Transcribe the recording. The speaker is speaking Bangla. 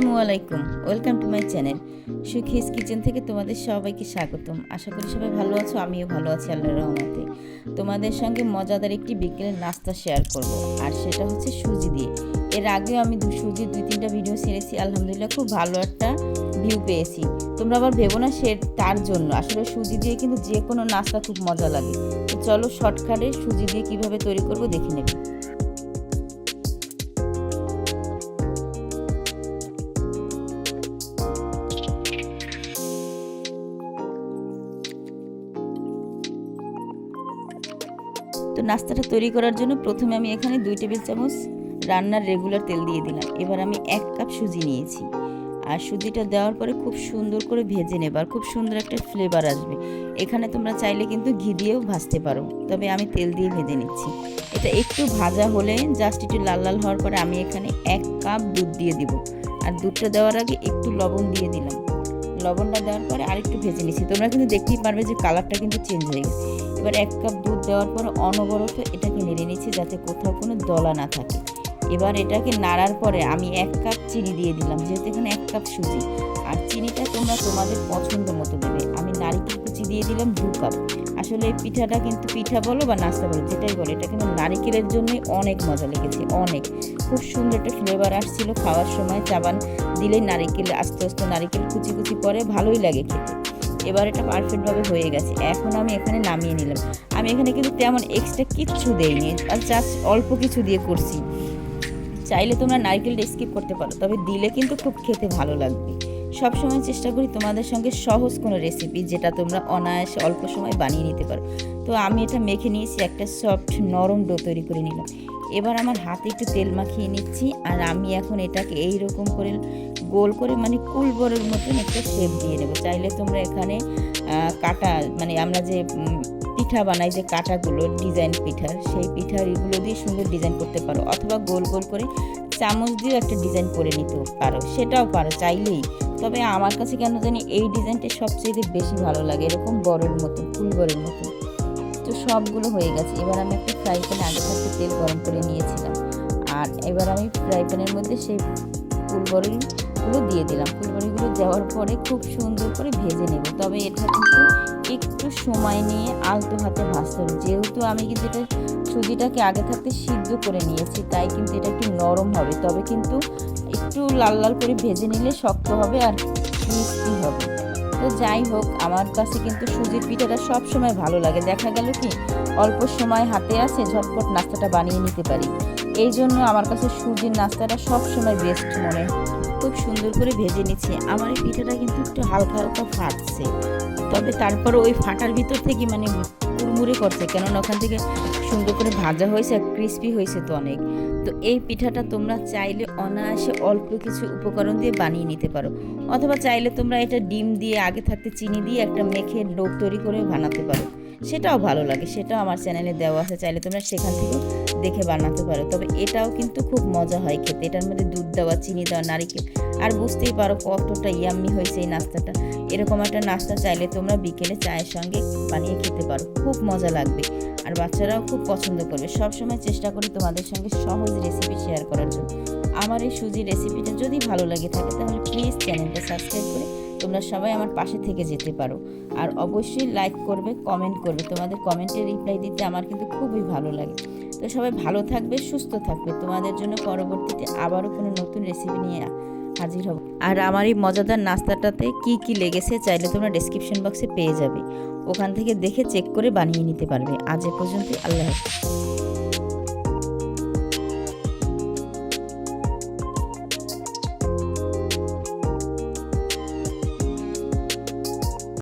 আসসালামু আলাইকুম। Welcome to my channel Sukhi's kitchen থেকে তোমাদের সবাইকে স্বাগতম। আশা করি সবাই ভালো আছো, আমিও ভালো আছি আল্লাহর রহমতে। তোমাদের সঙ্গে মজাদার একটি বিকেলের নাস্তা শেয়ার করব, আর সেটা হচ্ছে সুজি দিয়ে। এর আগেও আমি দু সুজি দুই, তিনটা ভিডিও ছেড়েছি, আলহামদুলিল্লাহ খুব ভালো একটা ভিউ পেয়েছি। তোমরা আবার ভেবো না সে তার জন্য। আসলে সুজি দিয়ে কিন্তু যে কোনো নাস্তা খুব মজা লাগে। তো চলো শর্টকাটে সুজি দিয়ে কীভাবে তৈরি করব দেখে নেবে। তো নাস্তাটা তৈরি করার জন্য প্রথমে আমি এখানে দুই টেবিল চামচ রান্নার রেগুলার তেল দিয়ে দিলাম। এবার আমি এক কাপ সুজি নিয়েছি। আর সুজিটা দেওয়ার পরে খুব সুন্দর করে ভেজে নেব আর খুব সুন্দর একটা ফ্লেভার আসবে। এখানে তোমরা চাইলে কিন্তু ঘি দিয়েও ভাজতে পারো। তবে আমি তেল দিয়ে ভেজে নিচ্ছি। এটা একটু ভাজা হলে জাস্ট একটু লাল লাল হওয়ার পরে আমি এখানে এক কাপ দুধ দিয়ে দিব। আর দুধটা দেওয়ার আগে একটু লবণ দিয়ে দিলাম। লবণটা দেওয়ার পরে আরেকটু ভেজে নিচ্ছি। তোমরা কিন্তু দেখতেই পারবে যে কালারটা কিন্তু চেঞ্জ হয়ে গেছে। এবার এক কাপ দুধ দেওয়ার পর অনবরত এটাকে নেড়ে নিচ্ছি যাতে কোথাও কোনো দলা না থাকে। এবার এটাকে নাড়ার পরে আমি এক কাপ চিনি দিয়ে দিলাম, যেহেতু এখানে এক কাপ সুজি। আর চিনিটা তোমরা তোমাদের পছন্দ মতো দেবে। আমি নারিকেল কুচি দিয়ে দিলাম দু কাপ। আসলে এই পিঠাটা কিন্তু পিঠা বলো বা নাস্তা বলো, যেটাই বলো, এটা কিন্তু নারিকেলের জন্যই অনেক মজা লেগেছে, অনেক। খুব সুন্দর একটা ফ্লেভার আসছিল খাওয়ার সময়। চাবান দিলেই নারিকেল, আস্তে আস্তে নারিকেল কুচি কুচি পরে ভালোই লাগে খেতে। এবার এটা পারফেক্টভাবে হয়ে গেছে। এখন আমি এখানে নামিয়ে নিলাম। আমি এখানে কিন্তু তেমন এক্সট্রা কিচ্ছু দেইনি, আর জাস্ট অল্প কিছু দিয়ে করছি। চাইলে তোমরা নারকেলটা স্কিপ করতে পারো, তবে দিলে কিন্তু খুব খেতে ভালো লাগবে। সব সময় চেষ্টা করি তোমাদের সঙ্গে সহজ কোনো রেসিপি যেটা তোমরা অনায়াসে অল্প সময় বানিয়ে নিতে পারো। তো আমি এটা মেখে নিয়েছি, একটা সফট নরম ডো তৈরি করে নিলাম। এবার আমার হাতে একটু তেল মাখিয়ে নিচ্ছি, আর আমি এখন এটাকে এই রকম করে গোল করে মানে কুলবরের মতন একটা শেপ দিয়ে নেব। চাইলে তোমরা এখানে কাটা মানে আমরা যে পিঠা বানাই যে কাটাগুলো ডিজাইন পিঠার সেই পিঠার এগুলো দিয়ে সুন্দর ডিজাইন করতে পারো। অথবা গোল গোল করে চামচ দিয়েও একটা ডিজাইন করে নিতে পারো। সেটাও পারো চাইলেই। তবে আমার কাছে কেন জানি এই ডিজাইনটা সবচেয়ে বেশি ভালো লাগে। এরকম বড়ের মতো ফুলবরের মতো তো সবগুলো হয়ে গেছে। এবার আমি একটা ফ্রাই প্যানে আগে থাকতে তেল গরম করে নিয়েছিলাম। আর এবার আমি ফ্রাই প্যানের মধ্যে সেই ফুলবড়িগুলো দিয়ে দিলাম। ফুলবড়িগুলো দেওয়ার পরে খুব সুন্দর করে ভেজে নেব। তবে এটা কিন্তু একটু সময় নিয়ে আলতো হাতে ভাজতে হবে। যেহেতু আমি কিন্তু এটা সুজিটাকে আগে থাকতে সিদ্ধ করে নিয়েছি, তাই কিন্তু এটা একটু নরম হবে। তবে কিন্তু একটু লাল লাল করে ভেজে নিলে শক্ত হবে আর মিষ্টি হবে। তো যাই হোক, আমার কাছে কিন্তু সুজির পিঠাটা সব সময় ভালো লাগে। দেখা গেল কি, অল্প সময় হাতে আছে, ঝটপট নাস্তাটা বানিয়ে নিতে পারি। এই জন্য আমার কাছে সুজির নাস্তাটা সব সময় বেস্ট মনে। খুব সুন্দর করে ভেজে নিচ্ছে। আমার এই পিঠাটা কিন্তু একটু হালকা হালকা ফাটছে। তবে তারপর ওই ফাটার ভিতর থেকে মানে কুড়মুড়ে করছে। কেননা ওখান থেকে সুন্দর করে ভাজা হয়েছে আর ক্রিস্পি হয়েছে তো অনেক। তো এই পিঠাটা তোমরা চাইলে অনায়াসে অল্প কিছু উপকরণ দিয়ে বানিয়ে নিতে পারো। অথবা চাইলে তোমরা এটা ডিম দিয়ে, আগে থাকতে চিনি দিয়ে একটা মেখে লোক তৈরি করে বানাতে পারো। সেটাও ভালো লাগে, সেটাও আমার চ্যানেলে দেওয়া আছে, চাইলে তোমরা সেখান থেকেও দেখে বানাতে পারো। তবে এটাও কিন্তু খুব মজা হয় খেতে। এটার মধ্যে দুধ দেওয়া, চিনি দেওয়া, নারিকেল, আর বুঝতেই পারো কতটা ইয়াম্মি হয়েছে এই নাস্তাটা। এরকম একটা নাস্তা চাইলে তোমরা বিকেলে চায়ের সঙ্গে বানিয়ে খেতে পারো। খুব মজা লাগবে। আর বাচ্চারাও খুব পছন্দ করবে। সব সময় চেষ্টা করি তোমাদের সঙ্গে সহজ রেসিপি শেয়ার করার জন্য। আমার এই সুজি রেসিপিটা যদি ভালো লাগে থাকে, তাহলে প্লিজ চ্যানেলটা সাবস্ক্রাইব করে তোমরা সবাই আমার পাশে থেকে যেতে পারো। আর অবশ্যই লাইক করবে কমেন্ট করবে। তোমাদের কমেন্টে রিপ্লাই দিতে আমার কিন্তু খুবই ভালো লাগে। তো সবাই ভালো থাকবে, সুস্থ থাকবে। তোমাদের জন্য পরবর্তীতে আবারও কোনো নতুন রেসিপি নিয়ে হাজির হব। আর আমার এই মজাদার নাস্তাটাতে কি কি লেগেছে চাইলে তোমরা ডেসক্রিপশন বক্সে পেয়ে যাবে। ওখান থেকে দেখে চেক করে বানিয়ে নিতে পারবে। আজ এ পর্যন্ত আল্লাহ হাফিজ।